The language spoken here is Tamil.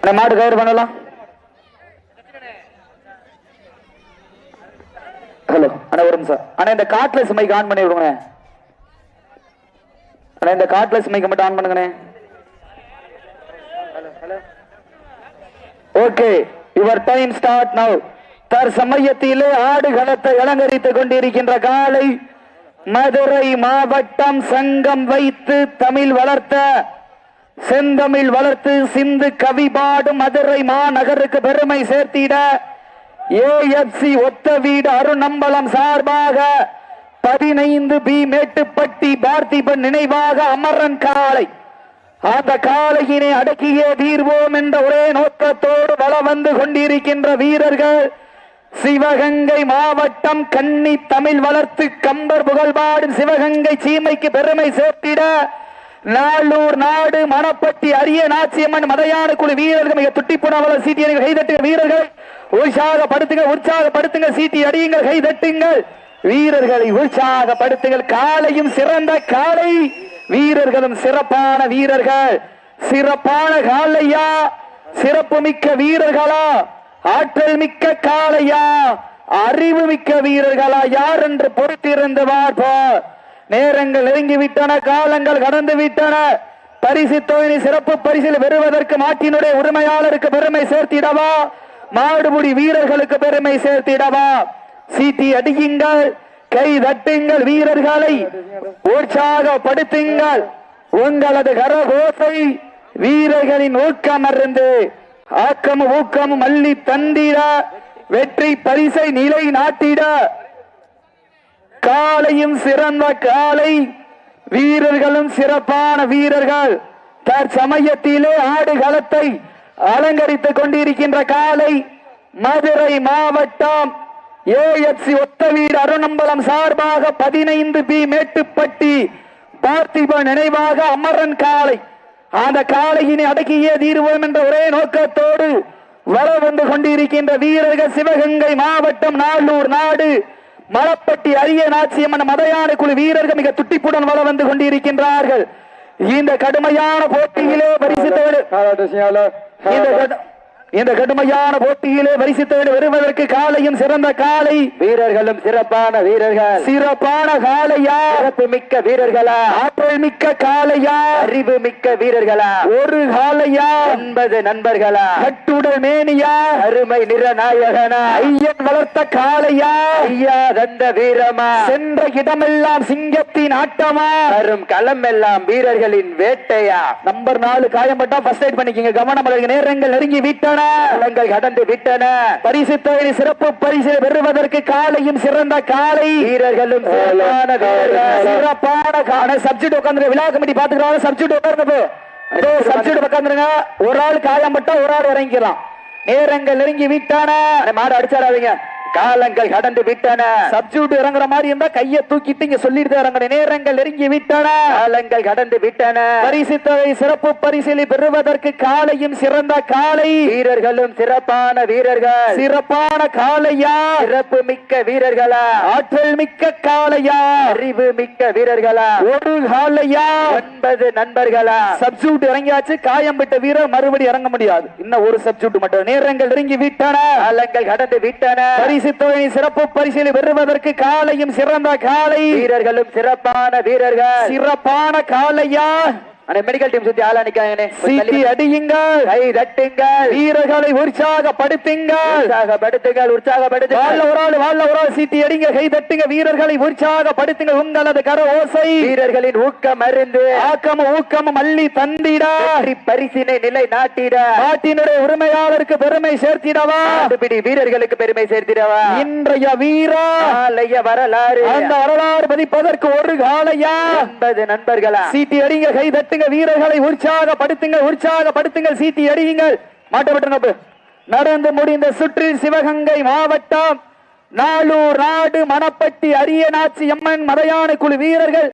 அண்ணா, மாடு கயிறு பண்ணலாம். ஹலோ அண்ணா ஒரு நிமிஷம். அண்ணா இந்த காட்லெஸ் மைக் ஆன் பண்ணி விடுங்க அண்ணா இந்த காட்லெஸ் மைக் மட்டும் on பண்ணுங்கண்ணே. Okay your time start now தற்சமயத்திலே ஆடுகளத்தை அலங்கரித்துக் கொண்டிருக்கின்ற காலை மதுரை மாவட்டம் சங்கம் வைத்து தமிழ் வளர்த்த செந்தமிழ் வளர்த்து சிந்து கவி பாடும் மதுரை மாநகருக்கு பெருமை சேர்த்திட ஏஎஃப்சி ஒத்த வீடு அருணம்பலம் சார்பாக பதினைந்து பி மேட்டுப்பட்டி பார்த்திபன் நினைவாக அமரன் காளை. அந்த காளையினை அடக்கியே தீர்வோம் என்ற ஒரே நோக்கத்தோடு வள வந்து கொண்டிருக்கின்ற வீரர்கள் சிவகங்கை மாவட்டம் கன்னி தமிழ் வளர்த்து கம்பர் புகழ்பாடும் சிவகங்கை சீமைக்கு பெருமை சேர்த்திட நாளூர் நாடு மணப்பட்டி அரிய நாச்சியம்மன் மதையான குழு வீரர்கள் மிக துட்டிப்புணவள சீட்டியர்கள் கைதட்டுங்க வீரர்கள். உற்சாகப்படுத்துங்க உற்சாகப்படுத்துங்க சீட்டி அடியுங்கள் கைதட்டுங்கள் வீரர்களை உற்சாகப்படுத்துங்கள். காலையும் சிறந்த காலை. வீரர்களும் சிறப்பான வீரர்கள். சிறப்பான காலையா சிறப்பு மிக்க வீரர்களா. ஆற்றல் மிக்க காளையா அறிவு மிக்க வீரர்களா யார் என்று பொறுத்திருந்து பார்ப்போம் நேரங்கள் நெருங்கி விட்டன காலங்கள் கடந்து விட்டன. பரிசு தோழி சிறப்பு பரிசில் பெறுவதற்கு மாட்டினுடைய உரிமையாளருக்கு பெருமை சேர்த்திடவா? மாடுபுடி வீரர்களுக்கு பெருமை சேர்த்திடவா? சீட்டி அடியுங்கள் கை தட்டுங்கள் வீரர்களை உற்சாகப்படுத்துங்கள். உங்களது கரகோசை வீரர்களின் ஊக்கம் ஆக்கம் ஊக்கம் ஊக்கமும் தந்திட வெற்றி பரிசை நிலை நாட்டிட. காலையும் சிறந்த காலை வீரர்களும் சிறப்பான வீரர்கள். தற்சமயத்திலே ஆடுகளத்தை அலங்கரித்துக் கொண்டிருக்கின்ற காலை மதுரை மாவட்டம் ஏஎஃப்சி ஒத்த வீடு அருணம்பலம் சார்பாக பதினைந்து பி மேட்டுப்பட்டி பார்த்திப நினைவாக அமரன் காலை அந்த காளையினை அடக்கியே தீர்வோம் என்ற ஒரே நோக்கத்தோடு வர வந்து கொண்டிருக்கின்ற வீரர்கள் சிவகங்கை மாவட்டம் நாளூர் நாடு. மலப்பட்டி அரிய நாச்சியம்மன் மதையான குழு வீரர்கள் மிக துட்டிப்புடன் வர வந்து கொண்டிருக்கின்றார்கள். இந்த கடுமையான போட்டியிலே பரிசுத்தோடு இந்த இந்த கடுமையான போட்டியிலே பரிசுத்தோடு வருவதற்கு காலையும் சிறந்த காலை. வீரர்களும் சிறப்பான வீரர்கள். சிறப்பான காலையா? சிறப்பு மிக்க வீரர்களா? ஆற்றல் மிக்க காலையா? அறிவு மிக்க வீரர்களா? ஒரு காலையா? ஒன்பது நண்பர்களா? கட்டுடல் மேனியா? அருமை நிறநாயகனா? ஐயன் வளர்த்த காளையா ஐயா தந்த வீரமா? சென்ற இடமெல்லாம் சிங்கத்தின் ஆட்டமா? வரும் களம் எல்லாம் வீரர்களின் வேட்டையா? நம்பர் நாலு காயம்பட்டா ஃபர்ஸ்ட் எய்ட் பண்ணிக்கங்க. கவனம் நேரங்கள் நெருங்கி விட்டன களங்கள் கடந்து விட்டன. பரிசு தொகையை சிறப்பு பரிசு பெறுவதற்கு காலையும் சிறந்த காலை. வீரர்களும் சிறப்பான கால சப்ஜெக்ட் உட்காந்துருங்க விழா கமிட்டி பாத்துக்கிறாங்க சப்ஜெக்ட் உட்காருங்க. சப்ஜெக்ட் உட்காந்துருங்க ஒரு ஆள் காயம்பட்டா ஒரு ஆள் இறங்கிக்கலாம் நேரங்கள் நெருங்கி விட்டன. மாடு அடிச்சாராதீங்க காலங்கள் கடந்து விட்டன. சப்ஜெக்ட் இறங்குற மாதிரி இருந்தா கையை தூக்கிட்டு இங்க சொல்லிட்டு இறங்குற நேரங்கள் நெருங்கி விட்டன. காலங்கள் கடந்து விட்டன. பரிசு தொகை சிறப்பு பரிசிலை பெறுவதற்கு காலையும் சிறந்த காலை. வீரர்களும் சிறப்பான வீரர்கள். சிறப்பான காளையா சிறப்பு மிக்க வீரர்களா? ஆற்றல் மிக்க காளையா அறிவு மிக்க வீரர்களா? ஒரு காளையா ஒன்பது நண்பர்களா? சப்ஜூட் இறங்கியாச்சு காயம்பட்ட வீரர் மறுபடி இறங்க முடியாது. இன்னும் ஒரு சப்ஜூட் மட்டும். நேரங்கள் நெருங்கி விட்டன. காலங்கள் கடந்து விட்டன. பரிசு தொகை சிறப்பு பரிசிலை பெறுவதற்கு காலையும் சிறந்த காலை. வீரர்களும் சிறப்பான வீரர்கள். சிறப்பான காளையா அண்ணே மெடிக்கல் டீம் சுத்தி ஆளா சீட்டி அடியுங்கள். கை தட்டுங்கள். வீரர்களை உற்சாகப்படுத்துங்கள். உற்சாகப்படுத்துங்கள் வாழ்ல உற்சாகப்படுத்துங்கள் ஒரு ஆள் வாழ்ல ஒரு ஆள் சீட்டி அடிங்க கை தட்டுங்க. வீரர்களை உற்சாகப்படுத்துங்க உங்களது கர ஓசை. வீரர்களின் ஊக்கம் அருந்து. ஆக்கமும் ஊக்கமும் அள்ளி தந்திட. பரிசினை நிலை நாட்டிட. நாட்டினுடைய உரிமையாளருக்கு பெருமை சேர்த்திடவா. ஆடுபிடி வீரர்களுக்கு பெருமை சேர்த்திடவா. இன்றைய வீரா. ஆலய வரலாறு. அந்த வரலாறு பதிப்பதற்கு ஒரு காலையா. ஒன்பது நண்பர்களா. சீட்டி அடிங்க கை தட்டுங்க. வீரர்களை உற்சாகப்படுத்துங்கள் உற்சாகப்படுத்துங்கள் சீட்டி அடியுங்கள். மாட்டப்பட்டு நடந்து முடிந்த சுற்றில் சிவகங்கை மாவட்டம் நாளூர் நாடு மணப்பட்டி அரியநாச்சி அம்மன் மதையான குழு வீரர்கள்